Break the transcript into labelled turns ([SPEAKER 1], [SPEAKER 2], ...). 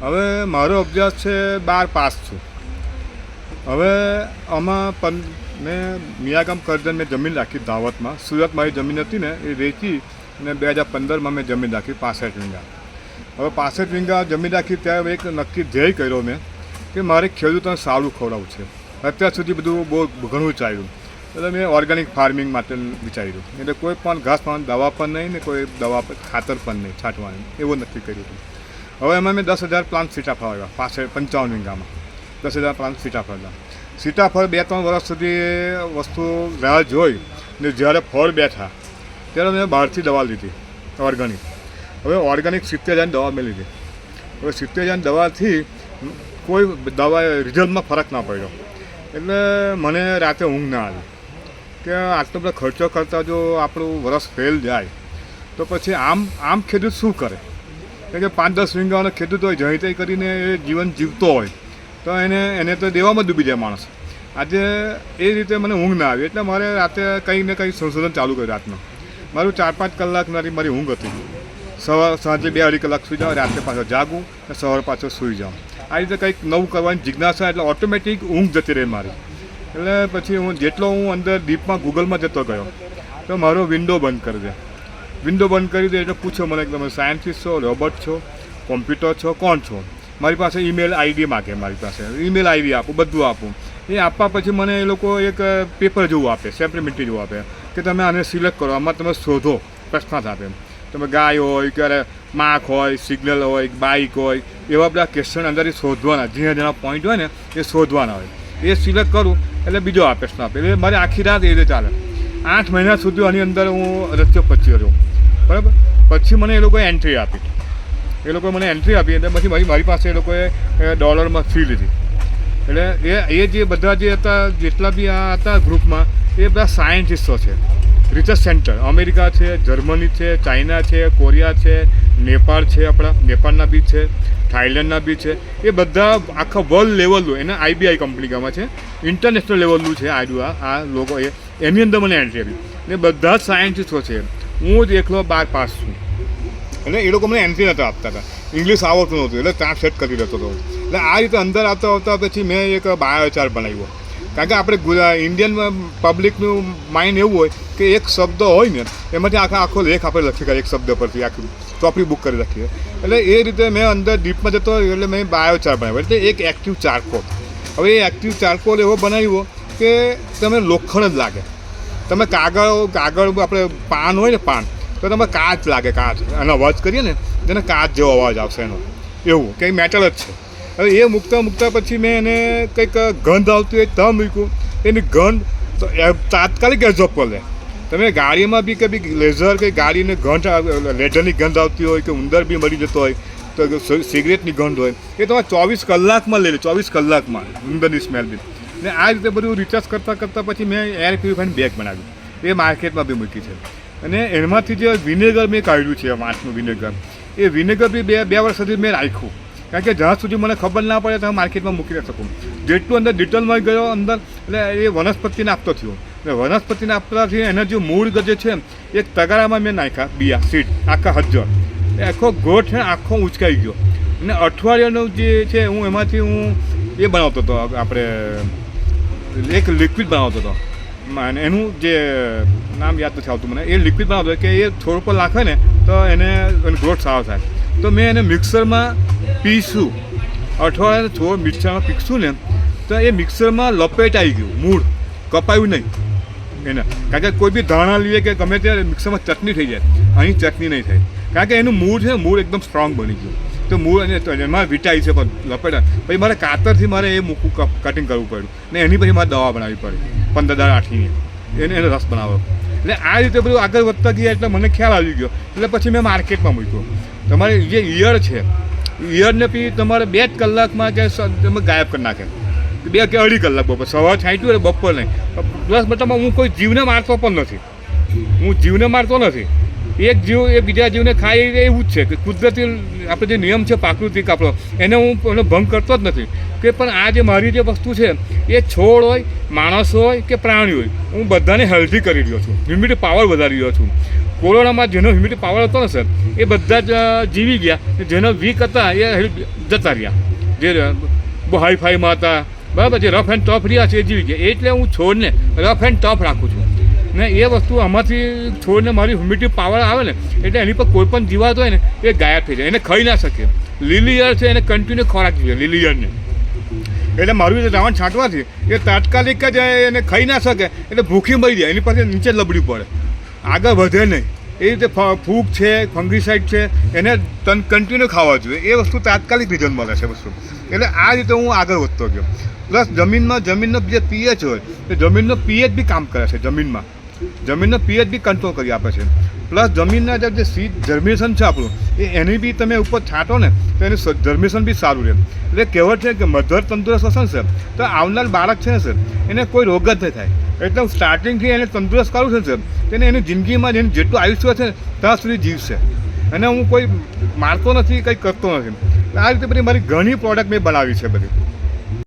[SPEAKER 1] હવે મારો અભ્યાસ છે બાર પાસ છું. હવે આમાં પણ મેં મિયાગામ કરજણ મેં જમીન રાખી દાવતમાં. સુરત મારી જમીન હતી ને, એ વેચી અને બે હજાર પંદરમાં મેં જમીન રાખી પાસઠ વીંગા. હવે પાસઠ વીંગા જમીન રાખી ત્યારે એક નક્કી ધ્યેય કર્યો મેં કે મારે ખેડૂતોને સારું ખવડાવવું છે. અત્યાર સુધી બધું બહુ ઘણું ચાલ્યું. એટલે મેં ઓર્ગેનિક ફાર્મિંગ માટે વિચાર્યું. એટલે કોઈ પણ ઘાસ પણ દવા પણ નહીં ને કોઈ દવા ખાતર પણ નહીં, છાંટવાની. એવું નક્કી કર્યું હતું. હવે એમાં મેં દસ હજાર પ્લાન્ટ સીટાફળ આવ્યા પાસે પંચાવન વીંગામાં. દસ હજાર પ્લાન્ટ હતા સીતાફળ બે ત્રણ વર્ષ સુધી વસ્તુ રાહ જોઈ ને જ્યારે ફળ બેઠા, ત્યારે મેં બહારથી દવા લીધી, ઓર્ગેનિક. હવે ઓર્ગેનિક સિત્તેર હજારની દવા મેં લીધી. હવે સિત્તેર હજારની દવાથી કોઈ દવા રિઝલ્ટમાં ફરક ના પડ્યો. એટલે મને રાતે ઊંઘ ના આવી. કે આટલો બધો ખર્ચો કરતાં જો આપણું વરસ ફેલ જાય, તો પછી આમ આમ ખેડૂત શું કરે? કે પાંચ દસ વીંગાનો ખેડૂત હોય જઈ તઈ કરીને એ જીવન જીવતો હોય, તો એને એને તો દેવામાં ડૂબી જાય માણસ. આજે એ રીતે મને ઊંઘ ના આવી, એટલે મારે રાતે કંઈ ને કંઈ સંશોધન ચાલુ કર્યું રાતનું. મારું ચાર પાંચ કલાક મારી મારી ઊંઘ હતી. સવાર, સાંજે બે અઢી કલાક સૂઈ જાઉં, રાતે પાછો જાગું અને સવારે પાછો સૂઈ જાઉં. આ રીતે કંઈક નવું કરવાની જિજ્ઞાસા, એટલે ઓટોમેટિક ઊંઘ જતી રહે મારી. એટલે પછી હું, જેટલો હું અંદર ડીપમાં ગૂગલમાં જતો ગયો, તો મારો વિન્ડો બંધ કરી દે. વિન્ડો બંધ કરી દે એટલે પૂછો મને કે તમે સાયન્ટિસ્ટ છો, રોબોટ છો, કોમ્પ્યુટર છો, કોણ છો? મારી પાસે ઈમેલ આઈડી માગે, મારી પાસે. ઈમેલ આઈડી આપું, બધું આપું. એ આપવા પછી મને એ લોકો એક પેપર જેવું આપે, સેમ્પ્લિમેન્ટરી જેવું આપે, કે તમે આને સિલેક્ટ કરો, આમાં તમે શોધો, પ્રશ્નાર્થ આપે. તમે ગાય હોય ક્યારે માખ હોય, સિગ્નલ હોય બાઇક હોય, એવા બધા ક્વેશ્ચન અંદર શોધવાના ઝીણા ઝીણા પોઈન્ટ હોય ને, એ શોધવાના હોય. એ સિલેક્ટ કરું, એટલે બીજો આ પ્રશ્ન આપે. એટલે મારી આખી રાત એ રીતે ચાલે. આઠ મહિના સુધી આની અંદર હું રચ્યો પચ્યો રહ્યો. બરાબર? પછી મને એ લોકોએ એન્ટ્રી આપી. એ લોકોએ મને એન્ટ્રી આપી એટલે પછી મારી મારી પાસે એ લોકોએ ડોલરમાં ફી લીધી. એટલે એ એ જે બધા જે હતા, જેટલા બી આ હતા ગ્રુપમાં એ બધા સાયન્ટિસ્ટો છે. રિસર્ચ સેન્ટર અમેરિકા છે, જર્મની છે, ચાઇના છે, કોરિયા છે, નેપાળ છે આપણા, નેપાળના બી છે થાઈલેન્ડના બી છે. એ બધા આખા વર્લ્ડ લેવલનું એને આઈબીઆઈ કંપની ગામમાં છે. ઇન્ટરનેશનલ લેવલનું છે આડું આ આ લોકો એ. એની અંદર મને એન્ટ્રી આપી ને બધા જ સાયન્ટિસ્ટો છે, હું જ એકલો બાર પાસ છું. એટલે એ લોકો મને એન્ટ્રી નહોતા આપતા હતા. ઇંગ્લિશ આવડતું નહોતું, એટલે ટ્રાન્સલેટ કરી દેતો હતો. એટલે આ રીતે અંદર આવતા આવતા પછી મેં એક બાયોચાર બનાવ્યો. કારણ કે આપણે ગુજરાત ઇન્ડિયન પબ્લિકનું માઇન્ડ એવું હોય કે એક શબ્દ હોય ને, એમાંથી આખા, આખો લેખ આપણે લખી કરીએ એક શબ્દ પરથી આખી ચોપડી બુક કરી રાખીએ. એટલે એ રીતે મેં અંદર ડીપમાં જતો એટલે મેં બાયોચાર બનાવ્યો. એટલે એક એક્ટિવ ચારકોલ હવે એ એક્ટિવ ચારકોલ એવો બનાવ્યો કે તમે લોખંડ જ લાગે. તમે કાગળ કાગળ આપણે પાન હોય ને પાન, તો તમે કાચ લાગે, કાચ. અને અવાજ કરીએ ને તેને કાચ જેવો અવાજ આવશે એનો. એવું, કંઈ મેટલ જ છે. હવે એ મૂકતા મૂકતા પછી મેં એને કંઈક ગંધ આવતી હોય તો મૂક્યું. એની ગંધ તાત્કાલિક એઝોપ પર લે. તમે ગાડીમાં બી કે બી લેઝર કે ગાડીને ગંધ લેઝરની ગંધ આવતી હોય કે ઉંદર બી મરી જતો હોય, તો સિગરેટની ગંધ હોય, એ તમારે ચોવીસ કલાકમાં લઈ લે, ચોવીસ કલાકમાં, ઉંદરની સ્મેલ બી. ને આ રીતે બધું રિચાર્જ કરતાં કરતાં પછી મેં એર પ્યુરિફાઈન બેગ બનાવ્યું એ માર્કેટમાં બી મૂકી છે. અને એમાંથી જે વિનેગર મેં કાઢ્યું છે, વાંસનું વિનેગર એ વિનેગર બી બે બે વર્ષ સુધી મેં રાખ્યું. કારણ કે જ્યાં સુધી મને ખબર ના પડે ત્યાં માર્કેટમાં મૂકી ન શકું. જેટલું અંદર ડિટેલમાં ગયો અંદર, એટલે એ વનસ્પતિને આપતો થયો. એટલે વનસ્પતિને આપવાથી એના જે મૂળ જે છે એક તગારામાં મેં નાખ્યા, બિયા સીડ આખા હજાર એ આખો ગોઠ આખો ઉંચકાઈ ગયો. અને અઠવાડિયાનું જે છે, હું એમાંથી હું એ બનાવતો હતો આપણે એક લિક્વિડ બનાવતો હતો. અને એનું જે નામ યાદ નથી આવતું મને, એ લિક્વિડ બનાવતો કે એ છોડ પર નાખે ને, તો એને ગ્રોથ સારો થાય. તો મેં એને મિક્સરમાં પીસું. અઠવાડિયા છોડ મિક્સરમાં પીસું ને, તો એ મિક્સરમાં લપેટાઈ ગયું, મૂળ. કપાયું નહીં. એને. કારણ કે કોઈ બી ધાણા લઈએ કે ગમે ત્યારે મિક્સરમાં ચટણી થઈ જાય. અહીં ચટણી નહીં થાય. કારણ કે એનું મૂળ છે મૂળ એકદમ સ્ટ્રોંગ બની ગયું. તો મૂળ અને એમાં વિટાઈ છે લપેટા. પછી મારે કાતરથી મારે એ મૂકવું કટિંગ કરવું પડ્યું. ને એની પછી મારે દવા બનાવવી પડી. પંદર દાળ આઠીની. એને, એનો રસ બનાવો એટલે આ રીતે બધું આગળ વધતા ગયા એટલે મને ખ્યાલ આવી ગયો. એટલે પછી મેં માર્કેટમાં મૂક્યો. તમારે જે ઈયળ છે, ઈયળને પછી તમારે બે જ કલાકમાં કે તમે ગાયબ કરી નાખે. બે કે અઢી કલાક બપોર. સવાર છાંટ્યું એટલે બપોર નહીં પ્લસ મતલબ હું કોઈ જીવને મારતો પણ નથી. હું જીવને મારતો નથી. એક જીવ એ બીજા જીવને ખાય એવું જ છે કે કુદરતી આપણે જે નિયમ છે પ્રાકૃતિક આપણો, એને હું એનો ભંગ કરતો જ નથી. કે પણ આ જે મારી જે વસ્તુ છે, એ છોડ હોય, માણસ હોય કે પ્રાણી હોય, હું બધાને હેલ્ધી કરી રહ્યો છું હ્યુમિડિટી પાવર વધારી રહ્યો છું. કોરોનામાં જેનો હ્યુમિડિટી પાવર હતો ને સર, એ બધા જ જીવી ગયા જેનો વીક હતા, એ જતા રહ્યા. જે બહુ હાઈફાઈમાં હતા, બરાબર, જે રફ એન્ડ ટફ રહ્યા છે, એ જીવી ગયા. એટલે હું છોડને રફ એન્ડ ટફ રાખું છું. ને એ વસ્તુ આમાંથી છોડને મારી હ્યુમિડિટી પાવર આવે ને, એટલે એની પર કોઈ પણ જીવાત હોય ને, એ ગાયબ થઈ જાય, એને ખાઈ ના શકે. લીલીયર છે, એને કન્ટિન્યુ ખોરાક જોઈએ, લીલીયરને. એટલે મારું જે રાવણ છાંટવાથી, એ તાત્કાલિક જ એને ખાઈ ના શકે, એટલે ભૂખી મરી જાય, એની પાસે નીચે લબડી પડે. આગળ વધે નહીં. એ રીતે ફૂગ છે ફંગીસાઇડ છે, એને તન કન્ટિન્યુ ખાવા જોઈએ. એ વસ્તુ તાત્કાલિક રીઝન મળે છે વસ્તુ. એટલે આ રીતે હું આગળ વધતો ગયો. પ્લસ જમીનમાં, જમીનનો જે પીએચ હોય, એ જમીનનો પીએચ બી કામ કરે છે, જમીનમાં. જમીનનો પીએચ બી કંટ્રોલ કરી આપે છે. પ્લસ જમીનના જે સી જર્મિનેશન છે આપણું, એ એની બી તમે ઉપર છાંટો ને, તો એનું જર્મિનેશન બી સારું રહે. એટલે કહેવત છે કે મધર તંદુરસ્ત હશે ને સર તો આવનાર બાળક છે ને સર, એને કોઈ રોગ જ નહીં થાય. એટલે હું સ્ટાર્ટિંગથી એને તંદુરસ્ત કરું છું સર તેને એની જિંદગીમાં જેનું જેટલું આયુષ્ય છે ત્યાં સુધી જીવશે. અને હું કોઈ મારતો નથી, કંઈ કરતો નથી. આ રીતે બધી મારી ઘણી પ્રોડક્ટ મેં બનાવી છે બધી.